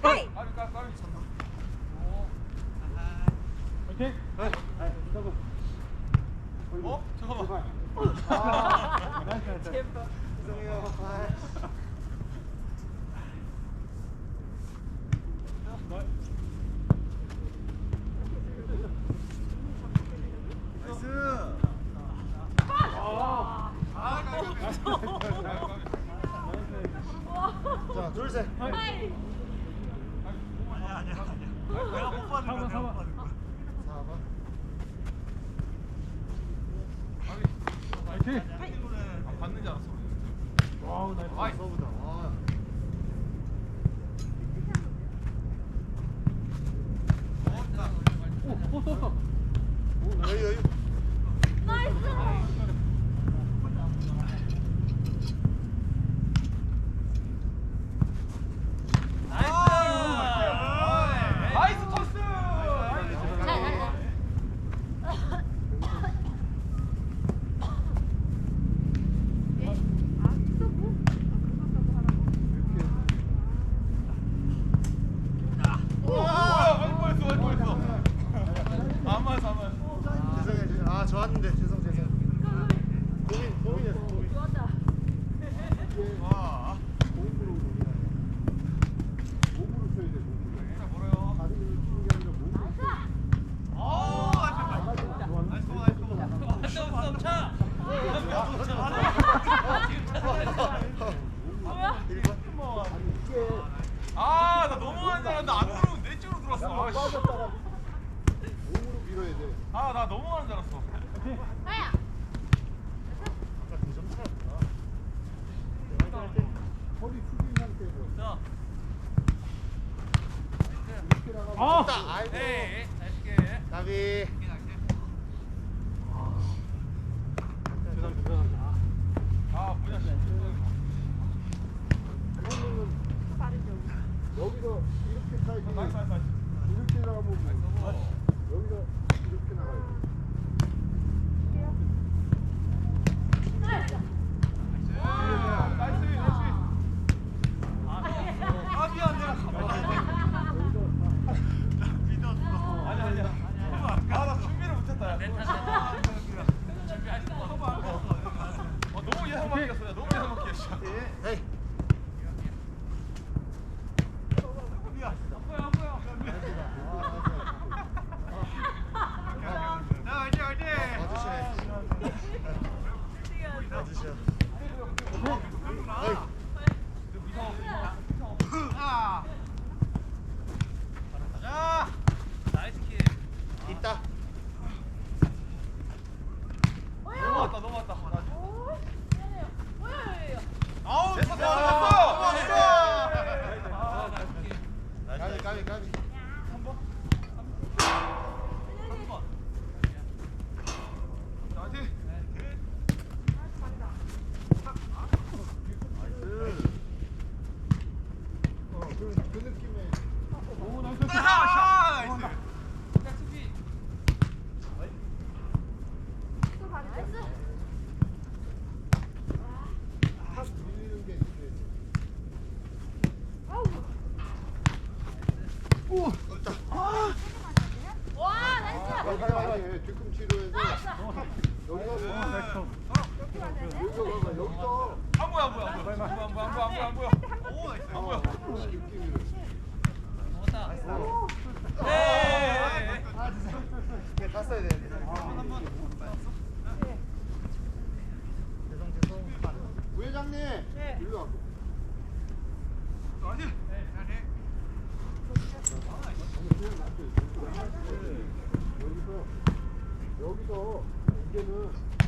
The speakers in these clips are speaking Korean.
파이! 파이팅! 어? 잠깐만. 아, 아 죄송해요. 아, 나이스 허리 숙인 상태로. 자. 아! 아, 아이고. 네, 잘 쉽게. 나비. 아, 여기서 이렇게 사이즈 이렇게 나가면 여기서 이렇게 나가야 돼. 여기서. 여기서 이제는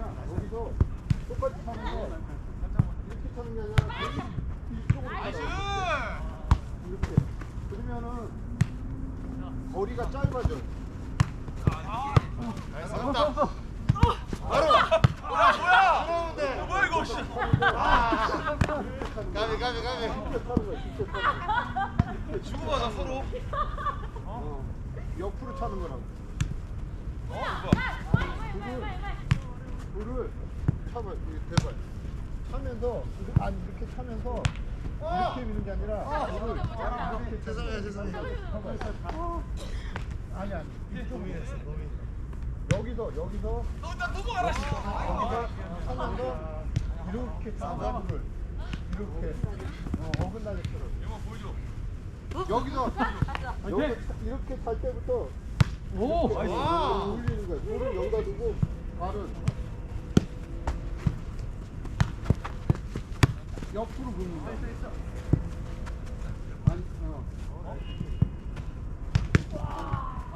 여기서 똑같이 타는 거 이렇게 타는 게 아니라 이쪽으로 나이스! 이렇게 그러면은 거리가 짧아져 아, 나이스 한다 바로! 아, 뭐야! 들어오는데 뭐야 이거 씨! 아, 가비 가비 가비 이렇게 타는 거야 이렇게 타는 거 주고받아 서로 어? 옆으로 차는 거라고 어? 누구야? 그리고 불을 차봐 이게 대발. 차면서 안 이렇게 차면서 이렇게 미는 게 아니라 불을 이렇게 죄송해요 죄송해요. 아니 아니. 고민했어 고민. 여기서 여기서 너, 나 넘어가라, 씨! 여기서 차면서 이렇게 차는 불을 이렇게 어, 어긋나게처럼 영화 보여줘. 여기서 여기 이렇게 찰 때부터 오! 이렇게 와. 올리는 거야. 불을 여기다 두고 발은 옆으로 굽는 거야 아니, 어.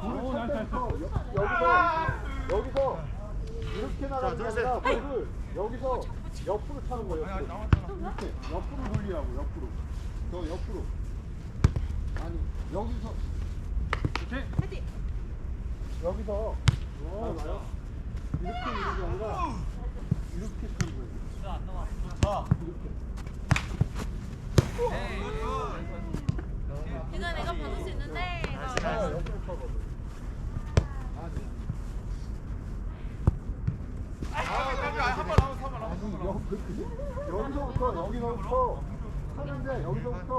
불을 찰 때부터 여- 여기서 여기서 이렇게 나가는 게 아니라 불을 여기서 옆으로 차는 거야 옆으로. 이렇게 옆으로 돌리라고 옆으로. 더 옆으로. 아니 여기서. 여기서. 잘 봐요 이렇게 미는 게 아니라 이렇게 차는 거예요. 좋다. 이렇게 이거 내가 받을 수 있는데. 아, 옆으로 차거든 아니 아, 깜짝이야. 한번 남았어, 한번 아니 남았어. 여, 여기서부터 여기서부터 하는데 여기서부터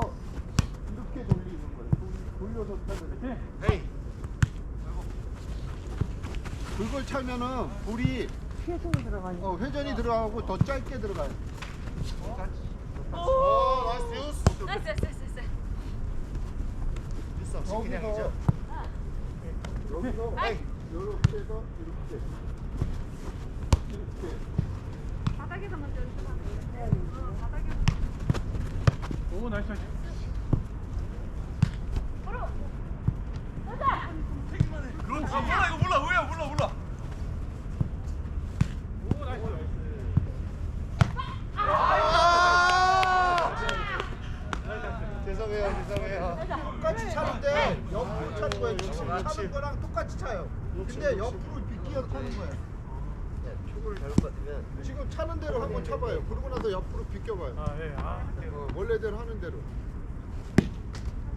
이렇게 돌리는 거예요 돌- 돌려서 차는 헤이. 그걸 차면은 불이 회전이 들어가요. 어, 회전이 들어가고 더 짧게 들어가요. 오, 나이스. 나이스, 나이스, 나이스. 이렇게 이렇게 바닥에서 먼저 연습하는 거. 바닥에서. 오, 나이스. 바로. 가자. 그렇지. 아, 몰라, 이거 몰라. 왜야, 몰라, 몰라. 오, 나이스. 아! 죄송해요, 죄송해요. 똑같이 차는데 옆으로 차는 거예요. 지금 차는 거랑 똑같이 차요. 근데 옆으로 비끼어 차는 거예요. 축구를 잘못 받으면 지금 차는 대로 한번 차봐요. 그러고 나서 옆으로 비껴봐요. 아, 예. 아, 어, 원래대로 하는 대로.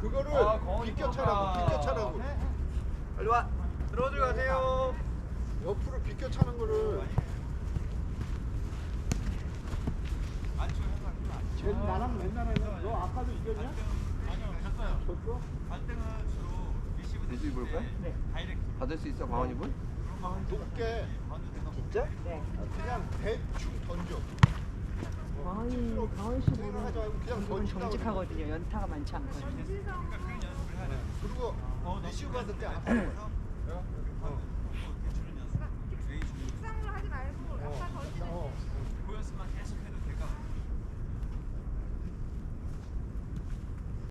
그거를 아, 비껴. 차라고, 비껴 차라고. 빨리 와. 들어들 가세요. 옆으로 비껴 차는 거를 쟤 나랑 맨날 하냐? 너 아까도 이겼냐? 졌어? 반등은 주로 리시브 리시브 볼 거야? 네. 다이렉트. 받을 수 있어, 광원이 분? 높게 진짜? 그냥 대충 던져. 강원이 강원 씨 생각하지 말고 그냥 보는 던진다고 정직하거든요. 연타가 많지 않거든요. 그리고 리시브 받을 때 앞으로 가. 어. 식상으로 하지 말고 아까 던지는 어. 계속